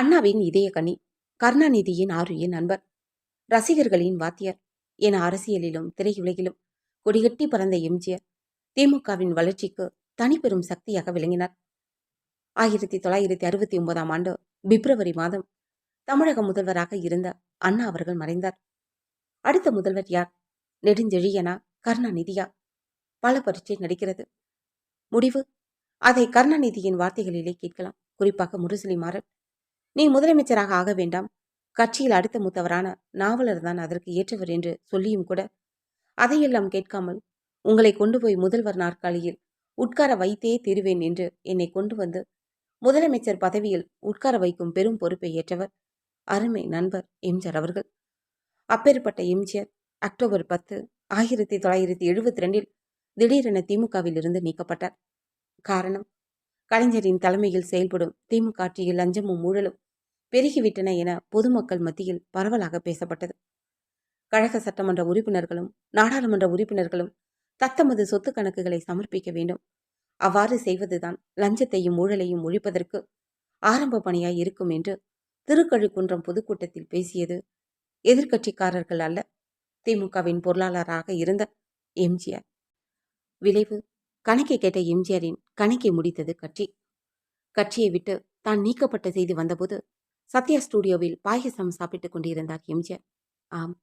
அண்ணாவின் இதய கனி கருணாநிதியின் ஆருய நண்பர் ரசிகர்களின் வாத்தியார் என அரசியலிலும் திரையுலகிலும் கொடிகட்டி பறந்த எம்ஜிஆர் திமுகவின் வளர்ச்சிக்கு தனிப்பெரும் சக்தியாக விளங்கினார். ஆயிரத்தி தொள்ளாயிரத்தி அறுபத்தி ஒன்பதாம் ஆண்டு பிப்ரவரி மாதம் தமிழக முதல்வராக இருந்த அண்ணா அவர்கள் மறைந்தார். அடுத்த முதல்வர் யார்? நெடுஞ்செழியனா கருணாநிதியா? பல பரீட்சை நடிக்கிறது. முடிவு? அதை கருணாநிதியின் வார்த்தைகளிலே கேட்கலாம். குறிப்பாக முரசொலி மாறன் நீ முதலமைச்சராக ஆக வேண்டாம். கட்சியில் அடுத்த மூத்தவரான நாவலர் தான் அதற்கு ஏற்றவர் என்று சொல்லியும் கூட அதையெல்லாம் கேட்காமல் உங்களை கொண்டு போய் முதல்வர் நாற்காலியில் உட்கார வைத்தே தீருவேன் என்று என்னை கொண்டு வந்து முதலமைச்சர் பதவியில் உட்கார வைக்கும் பெரும் பொறுப்பை ஏற்றவர் அருமை நண்பர் எம்ஜிஆர் அவர்கள். அப்பேற்பட்ட எம்ஜிஆர் அக்டோபர் பத்து ஆயிரத்தி தொள்ளாயிரத்தி எழுபத்தி ரெண்டில் திடீரென திமுகவில் இருந்து நீக்கப்பட்டார். காரணம் கலைஞரின் தலைமையில் செயல்படும் திமுக ஆட்சியில் லஞ்சமும் ஊழலும் பெருகிவிட்டன என பொதுமக்கள் மத்தியில் பரவலாக பேசப்பட்டது. கழக சட்டமன்ற உறுப்பினர்களும் நாடாளுமன்ற உறுப்பினர்களும் தத்தமது சொத்து கணக்குகளை சமர்ப்பிக்க வேண்டும். அவ்வாறு செய்வதுதான் லஞ்சத்தையும் ஊழலையும் ஒழிப்பதற்கு ஆரம்ப பணியாய் இருக்கும் என்று திருக்கழுக்குன்றம் பொதுக்கூட்டத்தில் பேசியது எதிர்க்கட்சிக்காரர்கள் அல்ல. திமுகவின் பொருளாளராக இருந்த எம்ஜிஆர். விளைவு கணக்கை கேட்ட எம்ஜிஆரின் கணக்கை முடித்தது கட்சி. கட்சியை விட்டு தான் நீக்கப்பட்ட செய்தி வந்தபோது சத்யா ஸ்டுடியோவில் பாயசம் சாப்பிட்டுக் கொண்டிருந்தார் எம்ஜிஆர். ஆம்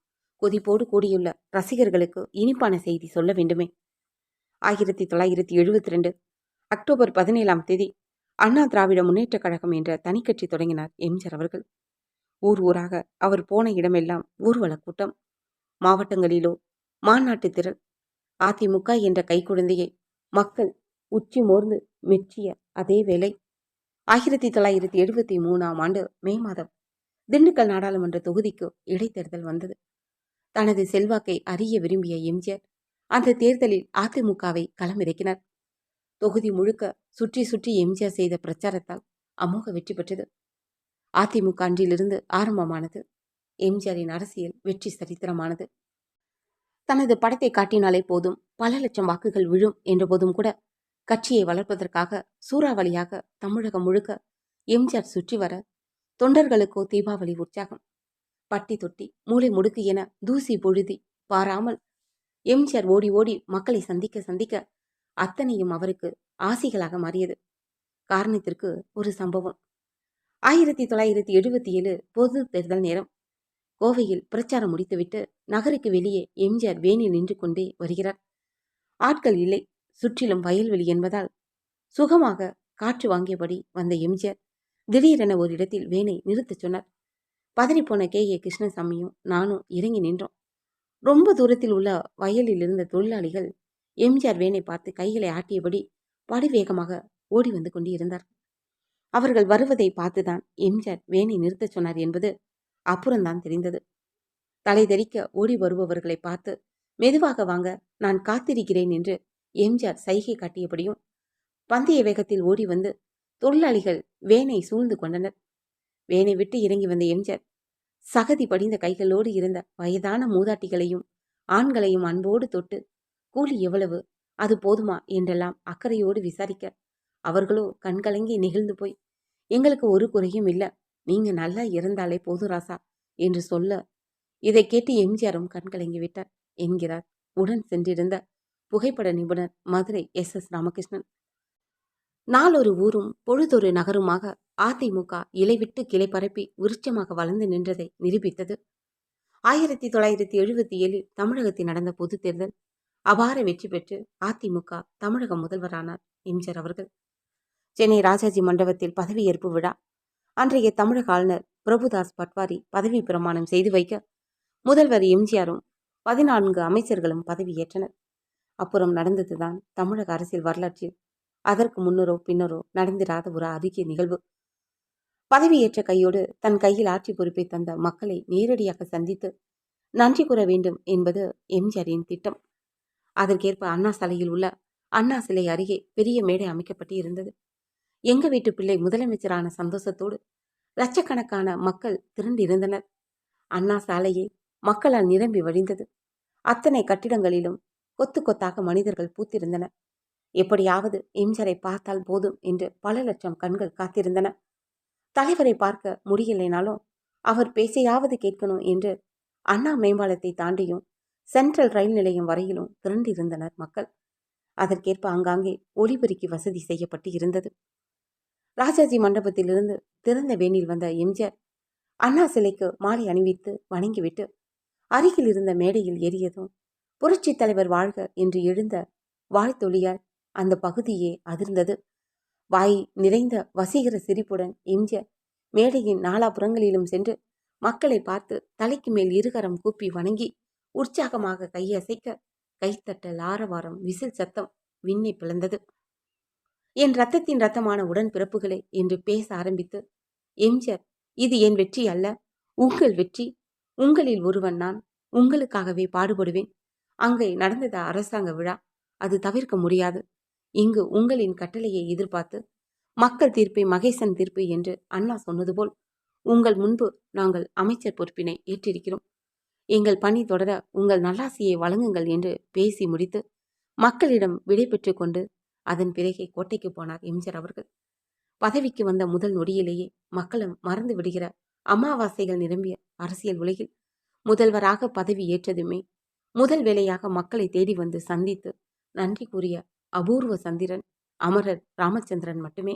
கொதிப்போடு கூடியுள்ள ரசிகர்களுக்கு இனிப்பான செய்தி சொல்ல வேண்டுமே. ஆயிரத்தி தொள்ளாயிரத்தி எழுபத்தி ரெண்டு அக்டோபர் பதினேழாம் தேதி அண்ணா திராவிட முன்னேற்றக் கழகம் என்ற தனிக்கட்சி தொடங்கினார் எம்ஜிஆர் அவர்கள். ஊர் ஊராக அவர் போன இடமெல்லாம் ஊர்வல கூட்டம். மாவட்டங்களிலோ மாநாட்டு திரள். அதிமுக என்ற கைக்குழந்தையை மக்கள் உச்சி மோர்ந்து மெச்சிய அதே வேளை ஆயிரத்தி தொள்ளாயிரத்தி எழுபத்தி மூணாம் ஆண்டு மே மாதம் திண்டுக்கல் நாடாளுமன்ற தொகுதிக்கு இடைத்தேர்தல் வந்தது. தனது செல்வாக்கை அறிய விரும்பிய எம்ஜிஆர் அந்த தேர்தலில் அதிமுகவை களமிறக்கினார். தொகுதி முழுக்க சுற்றி சுற்றி எம்ஜிஆர் செய்த பிரச்சாரத்தால் அமோக வெற்றி பெற்றது. அதிமுக அன்றிலிருந்து ஆரம்பமானது எம்ஜிஆரின் அரசியல் வெற்றி சரித்திரமானது. தனது படத்தை காட்டினாலே போதும் பல லட்சம் வாக்குகள் விழும் என்ற போதும் கூட கட்சியை வளர்ப்பதற்காக சூறாவளியாக தமிழகம் முழுக்க எம்ஜிஆர் சுற்றி வர தொண்டர்களுக்கோ தீபாவளி உற்சாகம். பட்டி தொட்டி மூளை முடுக்கு என தூசி பொழுதி பாராமல் எம்ஜிஆர் ஓடி ஓடி மக்களை சந்திக்க சந்திக்க அத்தனையும் அவருக்கு ஆசிகளாக மாறியது. காரணத்திற்கு ஒரு சம்பவம். ஆயிரத்தி தொள்ளாயிரத்தி எழுபத்தி ஏழு பொது தேர்தல் நேரம். கோவையில் பிரச்சாரம் முடித்துவிட்டு நகருக்கு வெளியே எம்ஜிஆர் வேனில் நின்று கொண்டே வருகிறார். ஆட்கள் இல்லை. சுற்றிலும் வயல்வெளி என்பதால் சுகமாக காற்று வாங்கியபடி வந்த எம்ஜிஆர் திடீரென ஒரு இடத்தில் வேனை நிறுத்தச் சொன்னார். பதறிப்போன கே. ஏ. கிருஷ்ணசாமியும் நானும் இறங்கி நின்றோம். ரொம்ப தூரத்தில் உள்ள வயலில் இருந்த தொழிலாளிகள் எம்ஜிஆர் வேனை பார்த்து கைகளை ஆட்டியபடி படுவேகமாக ஓடி வந்து கொண்டிருந்தார். அவர்கள் வருவதை பார்த்துதான் எம்ஜிஆர் வேனை நிறுத்தச் சொன்னார் என்பது அப்புறம்தான் தெரிந்தது. தலைதெறிக்க ஓடி வருபவர்களை பார்த்து மெதுவாக வாங்க நான் காத்திருக்கிறேன் என்று எம்ஜிஆர் சைகை காட்டியபடியும் பந்தய வேகத்தில் ஓடி வந்து தொழிலாளிகள் வேனை சூழ்ந்து கொண்டனர். வேனை விட்டு இறங்கி வந்த எம்ஜிஆர் சகதி படிந்த கைகளோடு இருந்த வயதான மூதாட்டிகளையும் ஆண்களையும் அன்போடு தொட்டு கூலி எவ்வளவு? அது போதுமா என்றெல்லாம் அக்கறையோடு விசாரிக்க அவர்களோ கண்கலங்கி நெகிழ்ந்து போய் எங்களுக்கு ஒரு குறையும் இல்லை. நீங்க நல்லா இருந்தாலே போதும் ராசா என்று சொல்ல இதை கேட்டு எம்ஜிஆரும் கண்கலங்கி விட்டார். என்கிறார். உடன் சென்றிருந்த புகைப்பட நிபுணர் மதுரை எஸ். எஸ். ராமகிருஷ்ணன். நாளொரு ஊரும் பொழுதொரு நகருமாக அதிமுக இலைவிட்டு கிளை பரப்பி விருட்சமாக வளர்ந்து நின்றதை நிரூபித்தது. ஆயிரத்தி தொள்ளாயிரத்தி எழுபத்தி ஏழில் தமிழகத்தில் நடந்த பொதுத் தேர்தல் அபார வெற்றி பெற்று அதிமுக தமிழக முதல்வரானார் எம்ஜிஆர் அவர்கள். சென்னை ராஜாஜி மண்டபத்தில் பதவியேற்பு விழா. அன்றைய தமிழக ஆளுநர் பிரபுதாஸ் பட்வாரி பதவி பிரமாணம் செய்து வைக்க முதல்வர் எம்ஜிஆரும் பதினான்கு அமைச்சர்களும் பதவியேற்றனர். அப்புறம் நடந்ததுதான் தமிழக அரசியல் வரலாற்றில். அதற்கு முன்னரோ பின்னரோ நடந்திராத ஒரு அருகிய நிகழ்வு. பதவியேற்ற கையோடு தன் கையில் ஆட்சி பொறுப்பை தந்த மக்களை நேரடியாக சந்தித்து நன்றி கூற வேண்டும் என்பது எம்ஜிஆரின் திட்டம். அதற்கேற்ப அண்ணா சாலையில் உள்ள அண்ணா சிலை அருகே பெரிய மேடை அமைக்கப்பட்டு இருந்தது. எங்க வீட்டு பிள்ளை முதலமைச்சரான சந்தோஷத்தோடு லட்சக்கணக்கான மக்கள் திரண்டிருந்தனர். அண்ணா சாலையை மக்களால் நிரம்பி வழிந்தது. அத்தனை கட்டிடங்களிலும் கொத்து கொத்தாக மனிதர்கள் பூத்திருந்தனர் எப்படியாவது எம்ஜரை பார்த்தால் போதும் என்று பல லட்சம் கண்கள் காத்திருந்தன. தலைவரை பார்க்க முடியலைனாலும் அவர் பேசையாவது கேட்கணும் என்று அண்ணா மேம்பாலத்தை தாண்டியும் சென்ட்ரல் ரயில் நிலையம் வரையிலும் திரண்டிருந்தனர் மக்கள். அதற்கேற்ப ஆங்காங்கே ஒளிபெருக்கி வசதி செய்யப்பட்டு இருந்தது. ராஜாஜி மண்டபத்திலிருந்து திறந்த வேனில் வந்த எம்ஜிஆர் அண்ணா சிலைக்கு மாலை அணிவித்து வணங்கிவிட்டு அருகில் இருந்த மேடையில் ஏறியதும் புரட்சித் தலைவர் வாழ்க என்று எழுந்த வாழ்த்தொழியால் அந்த பகுதியே அதிர்ந்தது. வாய் நிறைந்த வசீகர சிரிப்புடன் எம்ஜிஆர் மேடையின் நாலாபுறங்களிலும் சென்று மக்களை பார்த்து தலைக்கு மேல் இருகரம் கூப்பி வணங்கி உற்சாகமாக கையசைக்க கைத்தட்டல் ஆரவாரம் விசில் சத்தம் விண்ணை பிளந்தது. என் ரத்தத்தின் ரத்தமான உடன் பிறப்புகளே என்று பேச ஆரம்பித்து எம்ஜிஆர் இது என் வெற்றி அல்ல உங்கள் வெற்றி. உங்களில் ஒருவன் நான் உங்களுக்காகவே பாடுபடுவேன். அங்கே நடந்தது அரசாங்க விழா. அது தவிர்க்க முடியாது. இங்கு உங்களின் கட்டளையை எதிர்பார்த்து மக்கள் தீர்ப்பை மகேசன் தீர்ப்பு என்று அண்ணா சொன்னது போல் உங்கள் முன்பு நாங்கள் அமைச்சர் பொறுப்பினை ஏற்றிருக்கிறோம். எங்கள் பணி தொடர உங்கள் நல்லாசியை வழங்குங்கள் என்று பேசி முடித்து மக்களிடம் விடை கொண்டு அதன் பிறகே கோட்டைக்கு போனார் எம்ஜிஆர் அவர்கள். பதவிக்கு வந்த முதல் நொடியிலேயே மக்களும் மறந்து விடுகிற அமாவாசைகள் நிரம்பிய அரசியல் உலகில் முதல்வராக பதவி ஏற்றதுமே முதல் வேலையாக மக்களை தேடி வந்து சந்தித்து நன்றி கூறிய அபூர்வ சந்திரன் அமரர் ராமச்சந்திரன் மட்டுமே